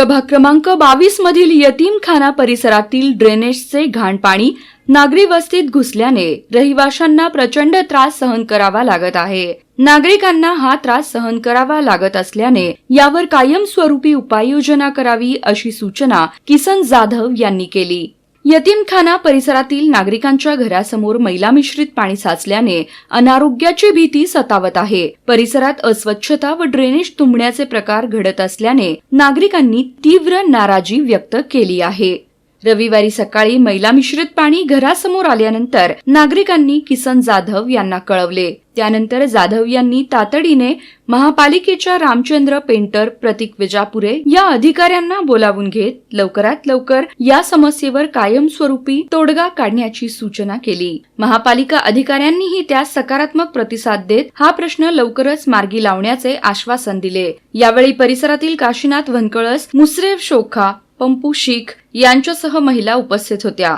प्रभाग क्रमांक बावीस मधील यतीमखाना परिसरातील ड्रेनेजचे घाण पाणी नागरी वस्तीत घुसल्याने रहिवाशांना प्रचंड त्रास सहन करावा लागत आहे. नागरिकांना हा त्रास सहन करावा लागत असल्याने यावर कायमस्वरूपी उपाययोजना करावी अशी सूचना किसन जाधव यांनी केली. यतीमखाना परिसरातील नागरिकांच्या घरासमोर मैला मिश्रित पाणी साचल्याने अनारोग्याची भीती सतावत आहे. परिसरात अस्वच्छता व ड्रेनेज तुंबण्याचे प्रकार घडत असल्याने नागरिकांनी तीव्र नाराजी व्यक्त केली आहे. रविवारी सकाळी मैला मिश्रित पाणी घरासमोर आल्यानंतर नागरिकांनी किसन जाधव यांना कळवले. त्यानंतर जाधव यांनी तातडीने महापालिकेच्या रामचंद्र पेंटर प्रतीक विजापुरे या अधिकाऱ्यांना बोलावून घेत लवकरात लवकर या समस्येवर कायमस्वरूपी तोडगा काढण्याची सूचना केली. महापालिका अधिकाऱ्यांनीही त्यास सकारात्मक प्रतिसाद देत हा प्रश्न लवकरच मार्गी लावण्याचे आश्वासन दिले. यावेळी परिसरातील काशीनाथ वनकळस मुसरेफ शोखा पंपू शीख यांच्यासह महिला उपस्थित होत्या.